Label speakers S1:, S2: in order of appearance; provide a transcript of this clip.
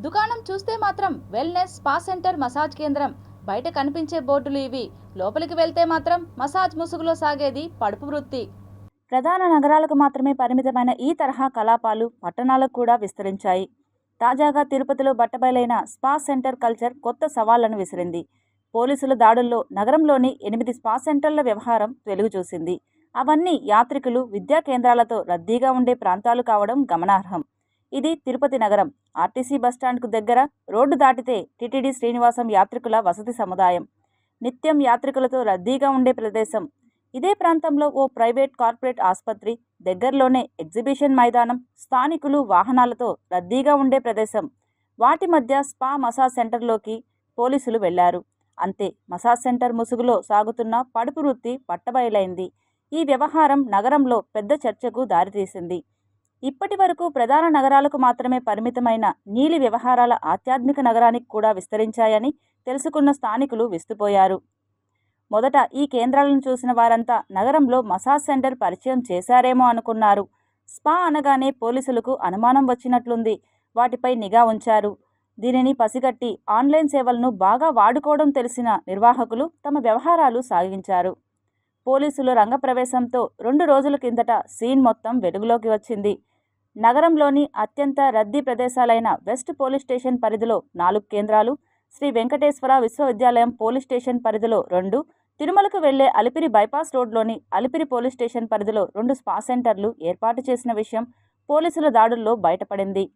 S1: దుకాణం చూస్తే మాత్రం వెల్నెస్ స్పా సెంటర్ మసాజ్ కేంద్రం. బయట కనిపించే బోర్డులు ఇవి. లోపలికి వెళ్తే మాత్రం మసాజ్ ముసుగులో సాగేది పడుపు వృత్తి. ప్రధాన నగరాలకు మాత్రమే పరిమితమైన ఈ తరహా కలాపాలు పట్టణాలకు కూడా విస్తరించాయి. తాజాగా తిరుపతిలో బట్టబయలైన స్పా సెంటర్ కల్చర్ కొత్త సవాళ్ళను విసిరింది. పోలీసుల దాడుల్లో నగరంలోని ఎనిమిది స్పా సెంటర్ల వ్యవహారం వెలుగు చూసింది. అవన్నీ యాత్రికులు విద్యా కేంద్రాలతో రద్దీగా ఉండే ప్రాంతాలు కావడం గమనార్హం. ఇది తిరుపతి నగరం. ఆర్టీసీ బస్టాండ్కు దగ్గర రోడ్డు దాటితే టిటిడి శ్రీనివాసం యాత్రికుల వసతి సముదాయం. నిత్యం యాత్రికులతో రద్దీగా ఉండే ప్రదేశం. ఇదే ప్రాంతంలో ఓ ప్రైవేట్ కార్పొరేట్ ఆసుపత్రి దగ్గరలోనే ఎగ్జిబిషన్ మైదానం స్థానికులు వాహనాలతో రద్దీగా ఉండే ప్రదేశం. వాటి మధ్య స్పా మసాజ్ సెంటర్లోకి పోలీసులు వెళ్ళారు. అంతే మసాజ్ సెంటర్ ముసుగులో సాగుతున్న పడుపు వృత్తి పట్టబయలైంది. ఈ వ్యవహారం నగరంలో పెద్ద చర్చకు దారితీసింది. ఇప్పటి వరకు ప్రధాన నగరాలకు మాత్రమే పరిమితమైన నీలి వ్యవహారాల ఆధ్యాత్మిక నగరానికి కూడా విస్తరించాయని తెలుసుకున్న స్థానికులు విస్తుపోయారు. మొదట ఈ కేంద్రాలను చూసిన వారంతా నగరంలో మసాజ్ సెంటర్ పరిచయం చేశారేమో అనుకున్నారు. స్పా అనగానే పోలీసులకు అనుమానం వచ్చినట్లుంది. వాటిపై నిఘా ఉంచారు. దీనిని పసిగట్టి ఆన్లైన్ సేవలను బాగా వాడుకోవడం తెలిసిన నిర్వాహకులు తమ వ్యవహారాలు సాగించారు. పోలీసుల రంగప్రవేశంతో రెండు రోజుల కిందట సీన్ మొత్తం వెలుగులోకి వచ్చింది. నగరంలోని అత్యంత రద్దీ ప్రదేశాలైన వెస్ట్ పోలీస్ స్టేషన్ పరిధిలో నాలుగు కేంద్రాలు శ్రీ వెంకటేశ్వర విశ్వవిద్యాలయం పోలీస్ స్టేషన్ పరిధిలో రెండు తిరుమలకు వెళ్ళే అలిపిరి బైపాస్ రోడ్లోని అలిపిరి పోలీస్ స్టేషన్ పరిధిలో రెండు స్పా సెంటర్లు ఏర్పాటు చేసిన విషయం పోలీసుల దాడుల్లో బయటపడింది.